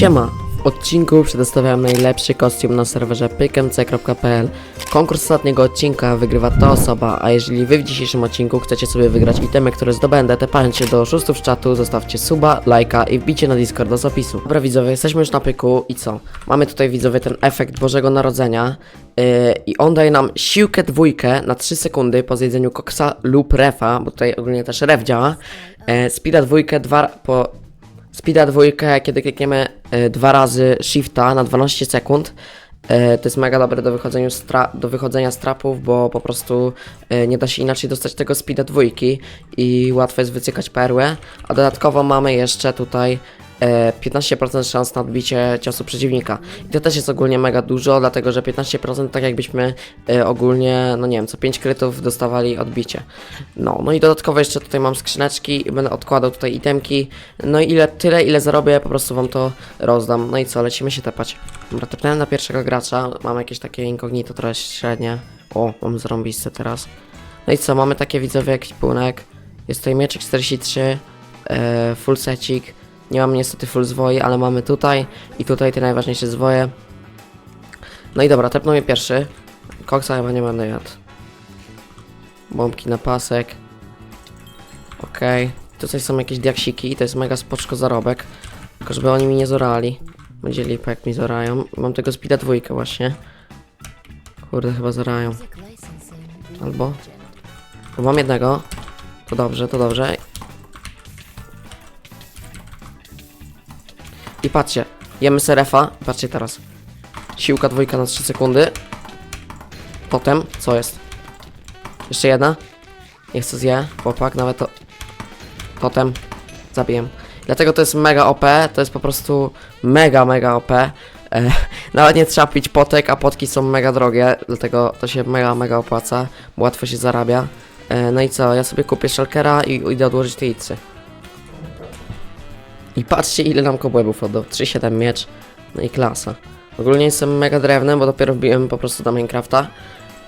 Siema! W odcinku przedstawiam najlepszy kostium na serwerze pykmc.pl. Konkurs ostatniego odcinka wygrywa ta osoba, a jeżeli wy w dzisiejszym odcinku chcecie sobie wygrać itemy, które zdobędę, tepając się do szóstów z czatu, zostawcie suba, lajka i wbicie na Discorda z opisu. Dobra widzowie, jesteśmy już na pyku i co? Mamy tutaj widzowie ten efekt Bożego Narodzenia yy, i on daje nam siłkę dwójkę na 3 sekundy po zjedzeniu koksa lub refa, bo tutaj ogólnie też ref działa. Yy, speeda dwójkę dwa po Speeda dwójkę, kiedy klikniemy e, dwa razy shifta na 12 sekund. E, to jest mega dobre do, do wychodzenia z trapów, bo po prostu e, nie da się inaczej dostać tego speeda dwójki i łatwo jest wycykać perłę. A dodatkowo mamy jeszcze tutaj 15% szans na odbicie ciosu przeciwnika. I to też jest ogólnie mega dużo, dlatego że 15% tak jakbyśmy e, ogólnie, no nie wiem, co 5 krytów dostawali odbicie. No, no i dodatkowo jeszcze tutaj mam skrzyneczki będę odkładał tutaj itemki. No i ile, tyle ile zarobię, po prostu wam to rozdam. No i co, lecimy się tepać. Dobra, tepnąłem na pierwszego gracza, mam jakieś takie incognito trochę średnie. O, mam zarąbiste teraz. No i co, mamy takie widzowie ekwipunek. Jest tutaj mieczek 43, e, full secik. Nie mam niestety full zwoi, ale mamy tutaj i tutaj te najważniejsze zwoje. No i dobra, tepnął mnie pierwszy. Koksa chyba nie będę jadł. Bombki na pasek. Okej. Tutaj są jakieś diaksiki, to jest mega spoczko zarobek. Tylko żeby oni mi nie zorali. Będzie lipa jak mi zorają. Mam tego speeda dwójkę właśnie. Kurde, chyba zorają. Albo? Bo mam jednego. To dobrze, to dobrze. I patrzcie, jemy serefa. Patrzcie teraz. Siłka dwójka na 3 sekundy. Potem, co jest? Jeszcze jedna. Niech co zje, chłopak, nawet to... Potem zabiję. Dlatego to jest mega OP, to jest po prostu mega, mega OP. E, nawet nie trzeba pić potek, a potki są mega drogie, dlatego to się mega, mega opłaca, łatwo się zarabia. E, no i co, ja sobie kupię shulkera i idę odłożyć te icy. I patrzcie ile nam kobłębów oddał, 3,7 miecz, no i klasa. Ogólnie jestem mega drewnem, bo dopiero wbiłem po prostu do Minecrafta.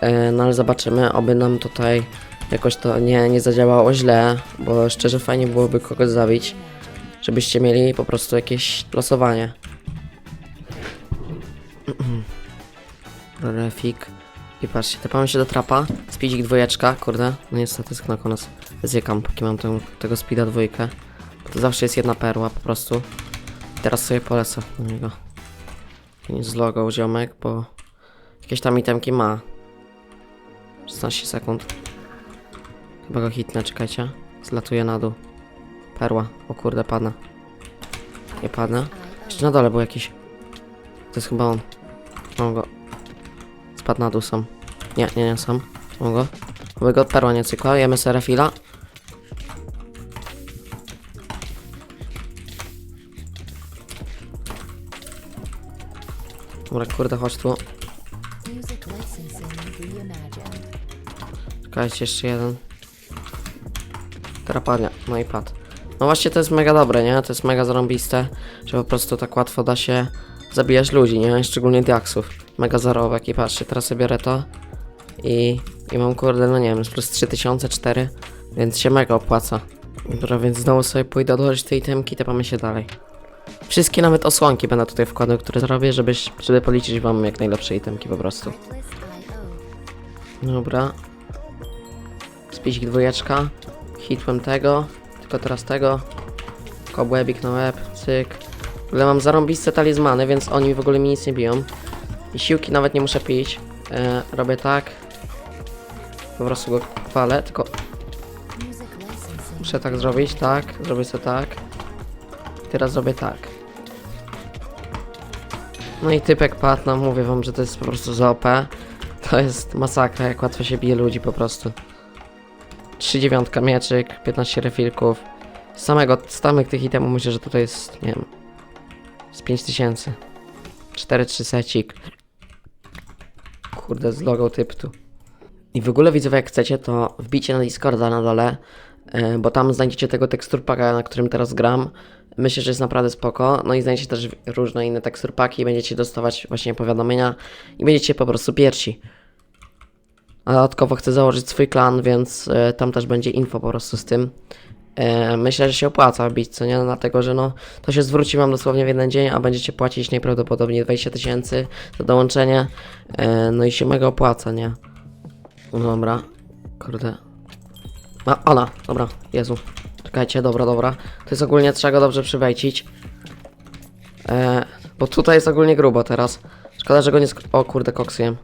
E, no ale zobaczymy, oby nam tutaj jakoś to nie, nie zadziałało źle, bo szczerze fajnie byłoby kogoś zabić, żebyście mieli po prostu jakieś losowanie. Refik. I patrzcie, tepamy się do trapa, speedzik dwójeczka, kurde, no niestety sknoko nas zjekam, póki mam tego speeda dwójkę. To zawsze jest jedna perła po prostu. Teraz sobie polecę do niego. Nie zlogał ziomek, bo jakieś tam itemki ma. 16 sekund. Chyba go hitnę, czekajcie. Zlatuje na dół. Perła. O kurde, padnę. Nie padnę. Jeszcze na dole był jakiś. To jest chyba on. Mam go. Spadł na dół sam. Nie, nie, nie sam. Mam go. Aby go perła nie cykła. Jemy serafila. Dobra, kurde, chodź tu. Czekajcie, jeszcze jeden. Teraz padnie. No i padł. No właśnie to jest mega dobre, nie? To jest mega zarąbiste, że po prostu tak łatwo da się zabijać ludzi, nie? Szczególnie diaksów. Mega zarobek i patrzcie, teraz sobie biorę to i, i mam kurde, no nie wiem, plus 3004, więc się mega opłaca. Dobra, więc znowu sobie pójdę odłożyć te itemki, tepamy się dalej. Wszystkie nawet osłonki będę tutaj wkładał, które zrobię, żebyś, żeby policzyć wam jak najlepsze itemki po prostu. Dobra. Spisik dwójeczka. Hitłem tego. Tylko teraz tego. Kobłebik na łeb. Cyk. W ogóle mam zarąbiste talizmany, więc oni w ogóle mi nic nie biją. I siłki nawet nie muszę pić. E, robię tak. Po prostu go palę, tylko muszę tak zrobić, tak. Zrobię sobie tak. Teraz zrobię tak. No i typek padł, no mówię wam, że to jest po prostu OP. To jest masakra, jak łatwo się bije ludzi po prostu. 3 dziewiątka mieczyk, 15 refilków. Z samego, z samych tych itemów myślę, że tutaj jest, nie wiem, z 5000. 4 3 secik. Kurde, z logo typ tu. I w ogóle widzowie, jak chcecie, to wbijcie na Discorda na dole, e, bo tam znajdziecie tego teksturpaka, na którym teraz gram. Myślę, że jest naprawdę spoko. No i znajdziecie też różne inne teksturpaki, będziecie dostawać właśnie powiadomienia i będziecie po prostu pierwsi. A dodatkowo chcę założyć swój klan, więc e, tam też będzie info po prostu z tym. E, myślę, że się opłaca bić, co nie? Dlatego, że no, to się zwróci wam dosłownie w jeden dzień, a będziecie płacić najprawdopodobniej 20 tysięcy za dołączenie. E, no i się mega opłaca, nie? No Dobra, kurde. A, Ala, dobra, Jezu. Czekajcie, dobra, dobra. To jest ogólnie, trzeba go dobrze przywejcić. E, bo tutaj jest ogólnie grubo teraz. Szkoda, że go nie sk- O kurde, koksjem.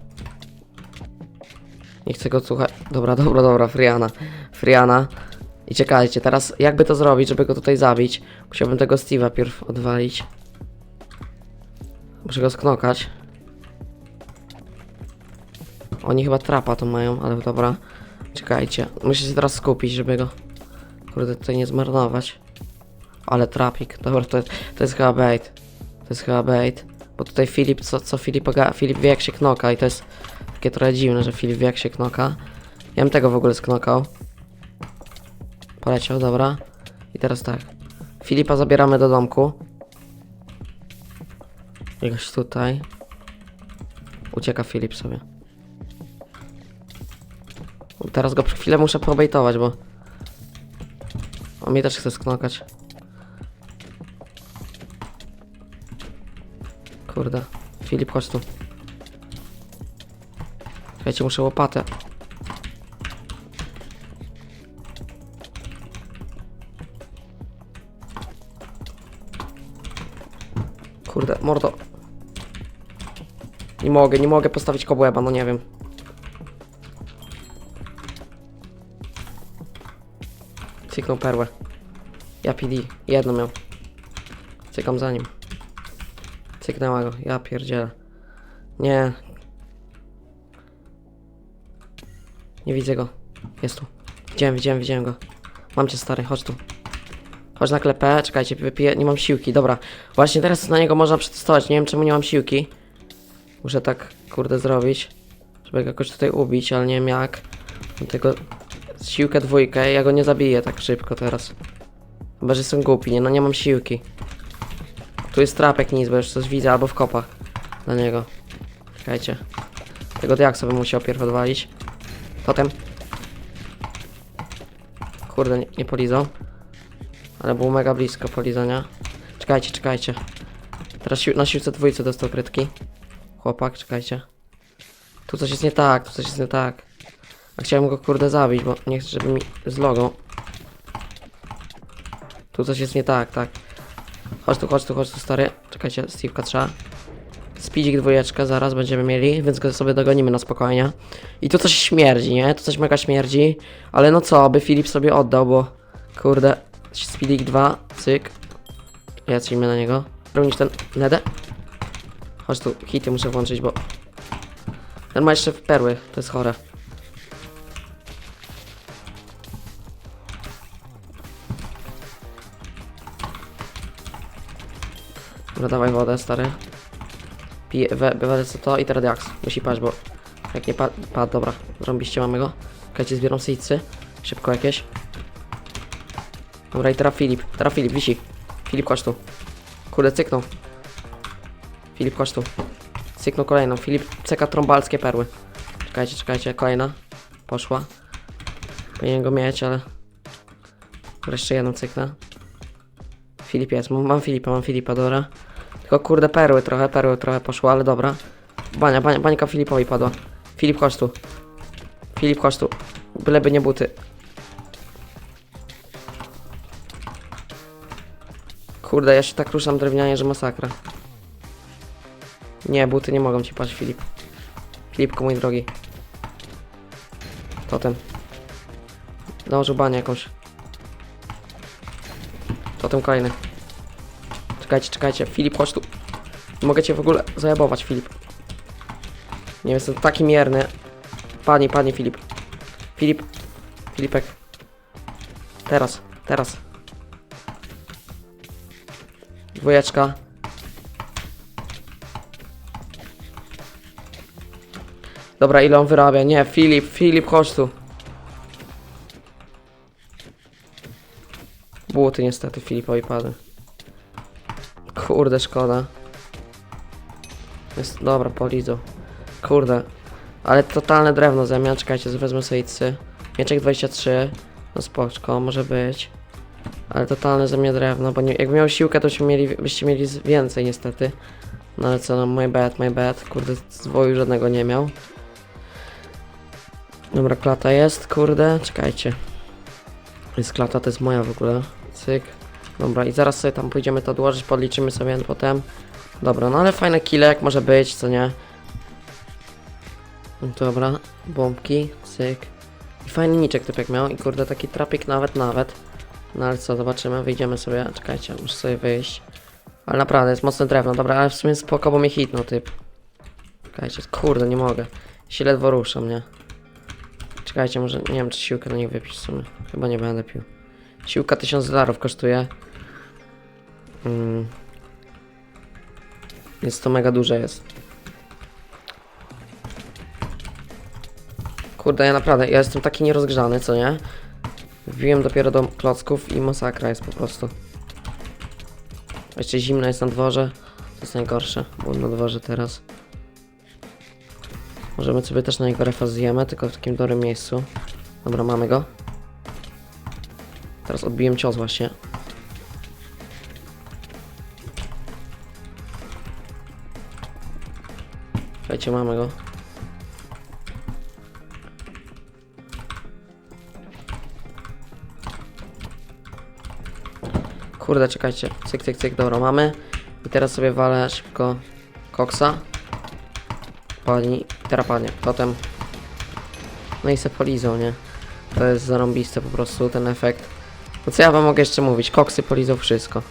Nie chcę go słuchać. Dobra, dobra, dobra, Friana. Friana. I czekajcie, teraz jakby to zrobić, żeby go tutaj zabić? Musiałbym tego Steve'a pierw odwalić. Muszę go sknokać. Oni chyba trapa to mają, ale dobra. Czekajcie, muszę się teraz skupić, żeby go... Kurde, tutaj nie zmarnować. Ale trapik, dobra, to to jest chyba bait. To jest chyba bait. Bo tutaj Filip, co, co Filip, Filip wie jak się knoka i to jest takie trochę dziwne, że Filip wie jak się knoka. Ja bym tego w ogóle sknokał. Poleciał, dobra. I teraz tak. Filipa zabieramy do domku. Jakoś tutaj. Ucieka Filip sobie. Teraz go przez chwilę muszę pobejtować, bo... On mnie też chce sknokać. Kurde. Filip, chodź tu. Słuchajcie, muszę łopatę. Kurde, mordo. Nie mogę, nie mogę postawić kobłęba, no nie wiem. Cyknął perłę. Ja PD, jedno miał. Cykam za nim. Cyknęła go, ja pierdzielę. Nie. Nie widzę go. Jest tu. Widziałem, widziałem, widziałem go. Mam cię stary, chodź tu. Chodź na klepę, czekajcie, wypiję, nie mam siłki, dobra. Właśnie teraz na niego można przetestować, nie wiem czemu nie mam siłki. Muszę tak, kurde, zrobić. Żeby go jakoś tutaj ubić, ale nie wiem jak. Tylko siłkę dwójkę, ja go nie zabiję tak szybko teraz. Chyba, że jestem głupi, nie, no nie mam siłki. Tu jest trapek nic, bo już coś widzę, albo w kopach na niego. Czekajcie. Tego diak sobie musiał pierw odwalić. Potem. Kurde, nie, nie. Ale było mega blisko polizania. Czekajcie, czekajcie. Teraz sił, na siłce dwójce dostał krytki. Chłopak, czekajcie. Tu coś jest nie tak, tu coś jest nie tak. A chciałem go kurde zabić, bo nie chcę, żeby mi zlogał. Tu coś jest nie tak, tak. Chodź tu, chodź tu, chodź tu, stary. Czekajcie, Steve'ka trzeba. Speedzik dwójeczkę zaraz będziemy mieli, więc go sobie dogonimy na spokojnie. I tu coś śmierdzi, nie? Tu coś mega śmierdzi. Ale no co, by Filip sobie oddał, bo... Kurde, Speedzik 2, cyk. Lecimy na niego. Robić ten nedę. Chodź tu, hity muszę włączyć, bo... Ten ma jeszcze perły, to jest chore. Dobra, dawaj wodę, stary. Piję, we, we, co to i teraz diaks. Musi paść, bo jak nie padł, pad, dobra, zrobiliście, mamy go. Czekajcie, zbieram sejcy. Szybko jakieś. Dobra, i teraz Filip, teraz Filip, wisi. Filip, chodź tu. Kurde, cyknął. Filip, chodź tu. Cyknął kolejną. Filip, ceka trąbalskie perły. Czekajcie, czekajcie, kolejna. Poszła. Powinien go mieć, ale... Dobra, Jeszcze jedną cyknę. Filip jest, mam, Filipa, mam Filipa, dobra. Tylko kurde perły trochę, perły trochę poszło, ale dobra. Bania, bania, bańka Filipowi padła. Filip, chodź. Filip, chodź. Byleby nie buty. Kurde, ja się tak ruszam drewnianie, że masakra. Nie, buty nie mogą ci paść, Filip. Filipku, mój drogi. Totem. Dołożył banię jakąś. Totem kolejny. Czekajcie, czekajcie. Filip, chodź tu. Mogę cię w ogóle zajabować, Filip. Nie jestem taki mierny. Pani, pani Filip. Filip. Filipek. Teraz, teraz. Dwójeczka. Dobra, ile on wyrabia? Nie, Filip, Filip, chodź tu. Buty niestety Filipowi padły. Kurde, szkoda. Jest, dobra, polizo. Kurde. Ale totalne drewno zamiast. Czekajcie, wezmę sobie. Mieczek 23. No spoczko, może być. Ale totalne ze mnie drewno, bo nie, jakby miał siłkę, to mieli, byście mieli więcej niestety. No ale co, no my bad, my bad. Kurde, zwoju żadnego nie miał. Dobra, klata jest, kurde, czekajcie. Jest klata, to jest moja w ogóle. Cyk. Dobra, i zaraz sobie tam pójdziemy to odłożyć, podliczymy sobie potem. Dobra, no ale fajne kile jak może być, co nie? Dobra, bombki, cyk. I fajny niczek typek miał i kurde taki trapik nawet, nawet. No ale co, zobaczymy, wyjdziemy sobie, czekajcie, muszę sobie wyjść. Ale naprawdę, jest mocne drewno, dobra, ale w sumie spoko, bo mnie hitnął typ. Czekajcie, kurde, nie mogę. Się ledwo ruszam, nie? Czekajcie, może, nie wiem czy siłkę do nich wypić w sumie. Chyba nie będę pił. Siłka 1000 dolarów kosztuje. Mm. Jest to mega duże jest. Kurde, ja naprawdę, ja jestem taki nierozgrzany, co nie? Wbiłem dopiero do klocków i masakra jest po prostu. Jeszcze zimno jest na dworze. To jest najgorsze, bo na dworze teraz. Możemy sobie też na niego refa zjemy, tylko w takim dobrym miejscu. Dobra, mamy go. Teraz odbiłem cios właśnie. Słuchajcie, mamy go. Kurde, czekajcie. Cyk, cyk, cyk, dobra, mamy. I teraz sobie walę szybko koksa. Pani, teraz panie, potem. No i se polizą, nie? To jest zarąbiste po prostu, ten efekt. No co ja wam mogę jeszcze mówić? Koksy polizą wszystko.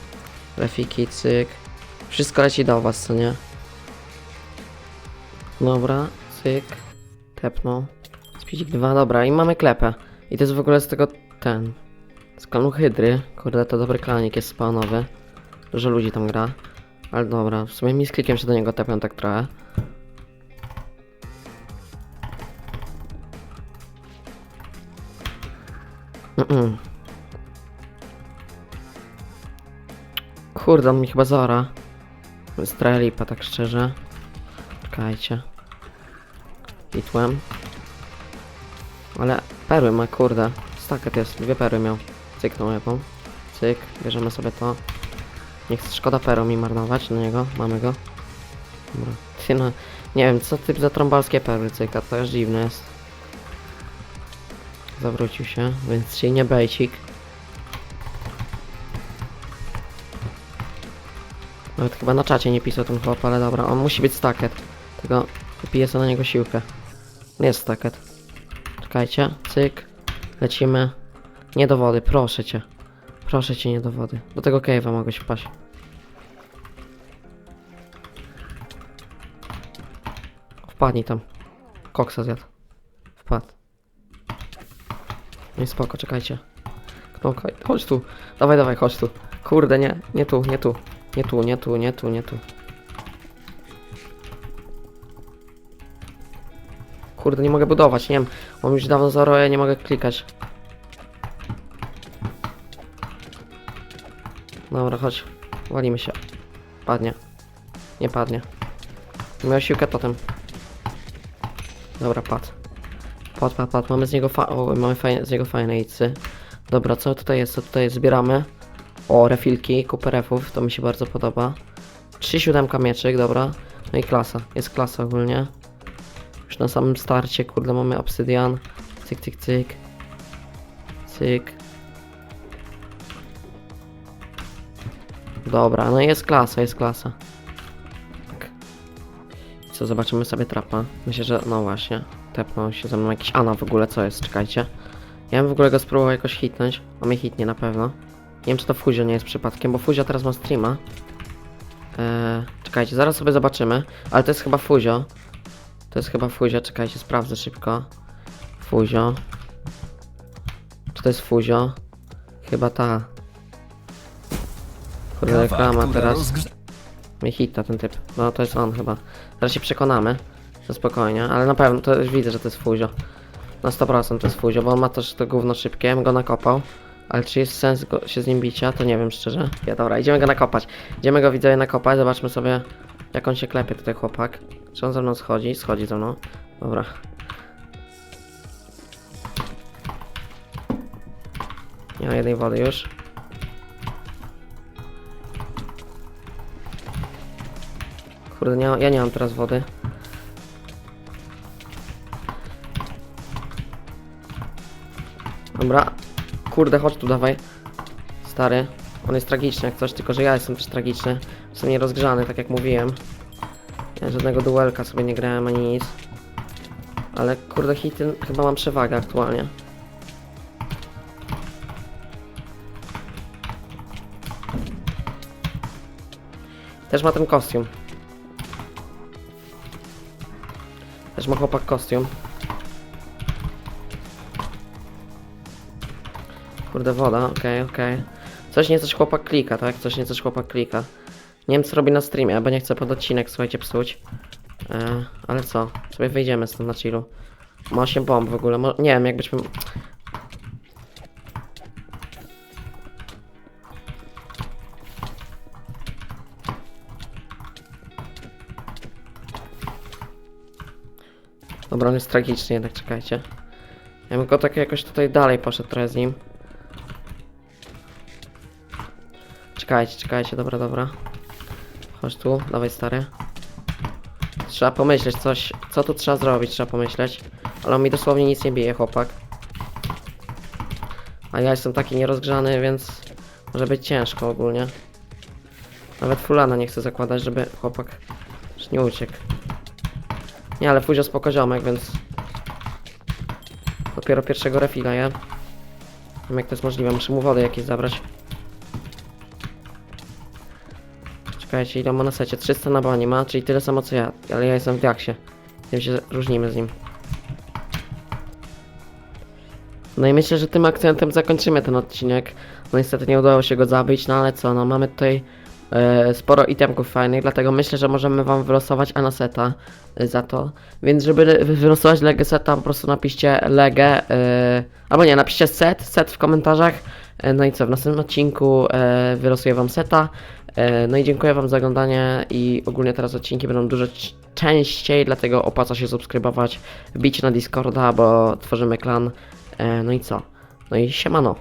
Refiki, cyk. Wszystko leci do was, co nie? Dobra, cyk. Tepnął. Speedzik 2, dobra, i mamy klepę. I to jest w ogóle z tego ten. Z klanu Hydry. Kurde, to dobry klanik jest spawnowy. Dużo ludzi tam gra. Ale dobra, w sumie mi z klikiem się do niego tepią tak trochę. Mm-mm. Kurde, on mi chyba zora. Jest trochę lipa, tak szczerze. Czekajcie. Hitłem. Ale perły ma, kurde. Stacket jest, dwie perły miał. Cyknął jaką. Cyk, bierzemy sobie to. Nie chcę, szkoda perł mi marnować na niego. Mamy go. Dobra. Ty no, nie wiem, co typ za trąbalskie perły cyka, to już dziwne jest. Zawrócił się, więc się nie bejcik. Nawet chyba na czacie nie pisał ten chłop, ale dobra, on musi być stacket. Tylko wypiję sobie na niego siłkę. Jest stacket. Czekajcie, cyk. Lecimy. Nie do wody, proszę cię. Proszę cię, nie do wody. Do tego cave'a mogę się wpaść. Wpadnij tam. Koksa zjadł. Wpadł. I spoko, czekajcie. Knokaj, chodź tu. Dawaj, dawaj, chodź tu. Kurde, nie, nie tu, nie tu. Nie tu, nie tu, nie tu, nie tu. Kurde, nie mogę budować, nie wiem. Mam już dawno zero, ja nie mogę klikać. Dobra, chodź. Walimy się. Padnie. Nie padnie. Miał siłkę totem. Dobra, padł. Padł, padł, padł. Mamy z niego fa o, mamy fajne, z niego fajne. Dobra, co tutaj jest? Co tutaj jest? Zbieramy. O, refilki, kupę refów, to mi się bardzo podoba. 3 siódemka mieczyk, dobra. No i klasa, jest klasa ogólnie. Już na samym starcie, kurde, mamy obsydian. Cyk, cyk, cyk. Cyk. Dobra, no jest klasa, jest klasa. Tak. Co, zobaczymy sobie trapa. Myślę, że no właśnie. Tepnął się ze mną jakiś Ana w ogóle, co jest, czekajcie. Ja bym w ogóle go spróbował jakoś hitnąć. On mnie hitnie na pewno. Nie wiem, czy to Fuzio nie jest przypadkiem, bo Fuzio teraz ma streama. Eee, czekajcie, zaraz sobie zobaczymy. Ale to jest chyba Fuzio. To jest chyba Fuzio, czekajcie, sprawdzę szybko. Fuzio. Czy to jest Fuzio? Chyba ta. Kurde, reklama teraz. Mnie hita ten typ. No to jest on chyba. Zaraz się przekonamy. To spokojnie, ale na pewno to już widzę, że to jest Fuzio. Na 100% to jest Fuzio, bo on ma też to gówno szybkie, bym go nakopał. Ale czy jest sens go, się z nim bicia? To nie wiem szczerze. Ja dobra, idziemy go nakopać. Idziemy go widzowie nakopać, zobaczmy sobie jak on się klepie tutaj chłopak. Czy on ze mną schodzi? Schodzi ze mną. Dobra. Nie ma jednej wody już. Kurde, nie, ja nie mam teraz wody. Dobra, Kurde, chodź tu, dawaj. Stary. On jest tragiczny jak coś, tylko że ja jestem też tragiczny. Jestem nierozgrzany, tak jak mówiłem. Ja żadnego duelka sobie nie grałem ani nic. Ale kurde, hity chyba mam przewagę aktualnie. Też ma ten kostium. Też ma chłopak kostium. Kurde, woda, okej, okej. Coś nie coś chłopak klika, tak? Coś nie coś chłopak klika. Nie wiem co robi na streamie, bo nie chcę pod odcinek, słuchajcie, psuć. E, ale co? Sobie wyjdziemy stąd na chillu. Ma 8 bomb w ogóle, mo nie wiem, jakbyśmy... Dobra, on jest tragiczny jednak, czekajcie. Ja bym go tak jakoś tutaj dalej poszedł trochę z nim. Czekajcie, czekajcie, dobra, dobra. Chodź tu, dawaj stary. Trzeba pomyśleć coś, co tu trzeba zrobić, trzeba pomyśleć. Ale on mi dosłownie nic nie bije, chłopak. A ja jestem taki nierozgrzany, więc może być ciężko ogólnie. Nawet fulana nie chcę zakładać, żeby chłopak już nie uciekł. Nie, ale Fuzio spoko ziomek, więc... Dopiero pierwszego refila, ja. Nie wiem jak to jest możliwe, muszę mu wody jakieś zabrać. Czekajcie, ile ma na secie? 300 na bani ma, czyli tyle samo co ja, ale ja jestem w diaksie. Tym się różnimy z nim. No i myślę, że tym akcentem zakończymy ten odcinek. No niestety nie udało się go zabić, no ale co, no mamy tutaj e, sporo itemków fajnych, dlatego myślę, że możemy wam wylosować Anaseta e, za to. Więc żeby wy- wylosować Legę seta, po prostu napiszcie Legę, e, albo nie, napiszcie set, set w komentarzach. No i co, w następnym odcinku e, wylosuję wam seta. E, no i dziękuję wam za oglądanie i ogólnie teraz odcinki będą dużo częściej, dlatego opłaca się subskrybować, bić na Discorda, bo tworzymy klan. E, no i co? No i siemano.